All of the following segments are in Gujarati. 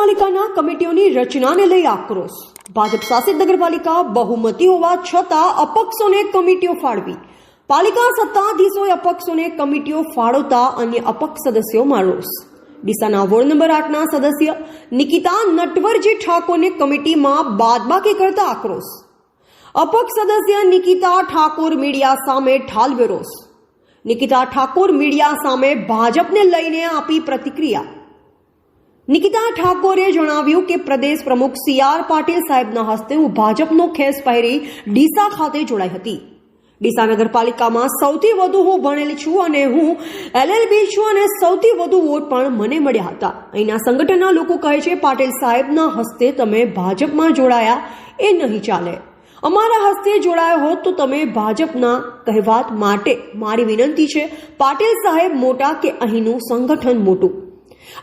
નગરપાલિકાના કમિટીઓની રચનાને લઈ આક્રોશ. ભાજપ શાસિત નગરપાલિકા બહુમતી હોવા છતાં અપક્ષોને કમિટીઓ ફાળવી. પાલિકા સત્તાધીશોએ અપક્ષોને કમિટીઓ ફાળવતા અન્ય અપક્ષ સદસ્યોમાં રોષ. ડીસાના વોર્ડ નંબર આઠના સદસ્ય નિકિતા નટવરજી ઠાકોરને કમિટીમાં બાદબાકી કરતા આક્રોશ. અપક્ષ સદસ્ય નિકિતા ઠાકોર મીડિયા સામે ઠાલવ્યો રોષ. નિકિતા ઠાકોર મીડિયા સામે ભાજપને લઈને આપી પ્રતિક્રિયા. નિકિતા ઠાકોરે જણાવ્યું કે પ્રદેશ પ્રમુખ સી આર પાટીલ સાહેબના હસ્તે હું ભાજપનો ખેસ પહેરી ડીસા ખાતે જોડાઈ હતી. ડીસા નગરપાલિકામાં સૌથી વધુ હું ભણેલી છું અને હું એલએલબી છું અને સૌથી વધુ વોટ પણ મને મળ્યા હતા. અહીંના સંગઠનના લોકો કહે છે, પાટીલ સાહેબના હસ્તે તમે ભાજપમાં જોડાયા એ નહીં ચાલે. અમારા હસ્તે જોડાયો હોત તો તમે ભાજપના કહેવાત માટે મારી વિનંતી છે, પાટીલ સાહેબ મોટા કે અહીંનું સંગઠન મોટું.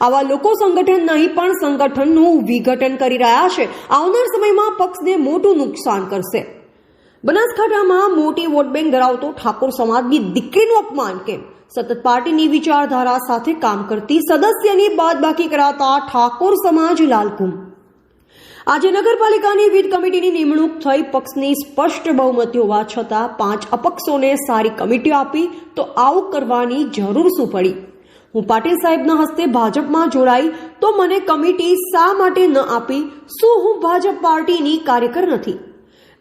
આવા લોકો સંગઠન નહીં, પણ સંગઠનનું વિઘટન કરી રહ્યા છે. આવનાર સમયમાં પક્ષને મોટું નુકસાન કરશે. બનાસકાંઠામાં મોટી વોટ બેંક ધરાવતો ઠાકોર સમાજની દીકરીનું અપમાન કેમ? સતત પાર્ટીની વિચારધારા સાથે કામ કરતી સદસ્યની બાદબાકી કરાતા ઠાકોર સમાજ લાલકુમ. આજે નગરપાલિકાની વિધ કમિટીની નિમણૂક થઈ પક્ષની સ્પષ્ટ બહુમતી હોવા છતાં પાંચ અપક્ષોને સારી કમિટીઓ આપી તો આવું કરવાની જરૂર શું પડી? હું પાટીલ સાહેબના હસ્તે ભાજપમાં જોડાઈ તો મને કમિટી શા માટે ન આપી? શું હું ભાજપ પાર્ટીની કાર્યકર નથી?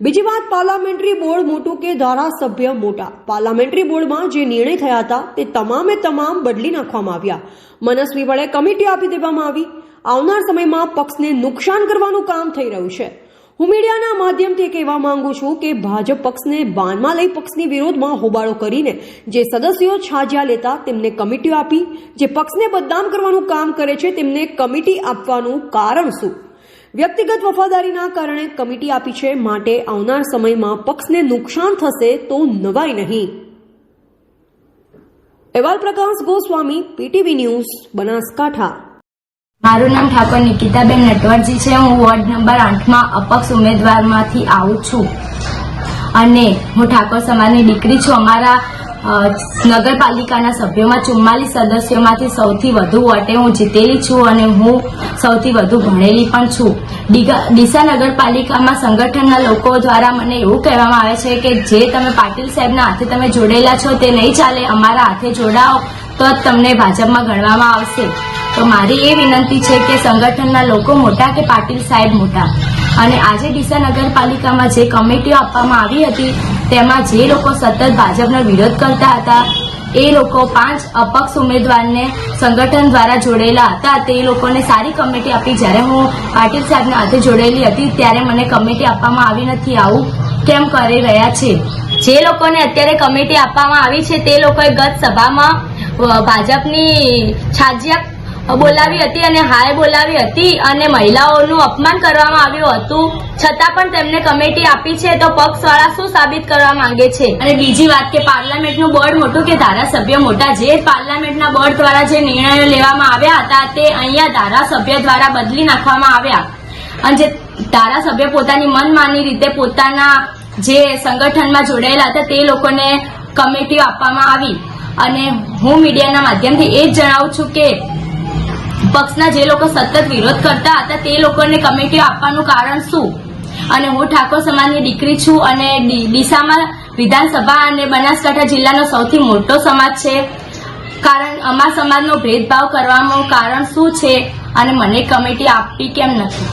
બીજી વાત, પાર્લામેન્ટરી બોર્ડ મોટું કે ધારાસભ્ય મોટા? પાર્લામેન્ટરી બોર્ડમાં જે નિર્ણય થયા હતા તે તમામે તમામ બદલી નાખવામાં આવ્યા. મનસ્વી વડે કમિટી આપી દેવામાં આવી. આવનાર સમયમાં પક્ષને નુકસાન કરવાનું કામ થઈ રહ્યું છે. હું મીડિયાના માધ્યમથી કહેવા માંગુ છું કે ભાજપ પક્ષને બાનમાં લઈ પક્ષની વિરોધમાં હોબાળો કરીને જે સદસ્યો છાજ્યા લેતા તેમને કમિટીઓ આપી, જે પક્ષને બદનામ કરવાનું કામ કરે છે તેમને કમિટી આપવાનું કારણ શું? વ્યક્તિગત વફાદારીના કારણે કમિટી આપી છે માટે આવનાર સમયમાં પક્ષને નુકસાન થશે તો નવાઈ નહીં. અહેવાલ પ્રકાશ ગોસ્વામી, પીટીવી ન્યૂઝ બનાસકાંઠા. મારું નામ ઠાકોર નિકિતાબેન નટવરજી છે. હું વોર્ડ નંબર આઠમાં અપક્ષ ઉમેદવારમાંથી આવું છું. અને હું ઠાકોર સમાજની દીકરી છું. અમારા નગરપાલિકાના સભ્યોમાં ચુમ્માલીસ સદસ્યોમાંથી સૌથી વધુ વોટે હું જીતેલી છું અને હું સૌથી વધુ ભણેલી પણ છું. ડીસા નગરપાલિકામાં સંગઠનના લોકો દ્વારા મને એવું કહેવામાં આવે છે કે જે તમે પાટીલ સાહેબના હાથે તમે જોડેલા છો તે નહીં ચાલે. અમારા હાથે જોડાઓ. તો જ તમને ભાજપમાં ગણવામાં આવશે. તો મારી એ વિનંતી છે કે સંગઠનના લોકો મોટા કે પાટીલ સાહેબ મોટા. અને આજે ડીસા નગરપાલિકામાં જે કમિટીઓ આપવામાં આવી હતી, તેમાં જે લોકો સતત ભાજપનો વિરોધ કરતા હતા, એ લોકો પાંચ અપક્ષ ઉમેદવારને સંગઠન દ્વારા જોડેલા હતા. તે લોકોને સારી કમિટી આપી. જ્યારે હું પાટીલ સાહેબના હાથે જોડેલી હતી, ત્યારે મને કમિટી આપવામાં આવી નથી. આવું કેમ કરી રહ્યા છે? જે લોકોને અત્યારે કમિટી આપવામાં આવી છે, તે લોકોએ ગત સભામાં ભાજપની છાજિયા બોલાવી હતી અને હાય બોલાવી હતી અને મહિલાઓનું અપમાન કરવામાં આવ્યું હતું. છતાં પણ તેમને કમિટી આપી છે, તો પક્ષવાળા શું સાબિત કરવા માંગે છે? અને બીજી વાત કે પાર્લામેન્ટનું બોર્ડ મોટું કે ધારાસભ્ય મોટા, જે પાર્લામેન્ટના બોર્ડ દ્વારા જે નિર્ણયો લેવામાં આવ્યા હતા, તે અહીંયા ધારાસભ્ય દ્વારા બદલી નાખવામાં આવ્યા. અને જે ધારાસભ્ય પોતાની મનમાની રીતે પોતાના જે સંગઠનમાં જોડાયેલા હતા, તે લોકોને કમિટીઓ આપવામાં આવી. અને હું મીડિયાના માધ્યમથી એ જ જણાવું છું કે, પક્ષના જે લોકો સતત વિરોધ કરતા હતા, તે લોકોને કમિટીઓ આપવાનું કારણ શું? અને હું ઠાકોર સમાજની દીકરી છું અને ડીસામાં વિધાનસભા અને બનાસકાંઠા જિલ્લાનો સૌથી મોટો સમાજ છે. કારણ અમારા સમાજનો ભેદભાવ કરવાનું કારણ શું છે? અને મને કમિટી આપવી કેમ નથી?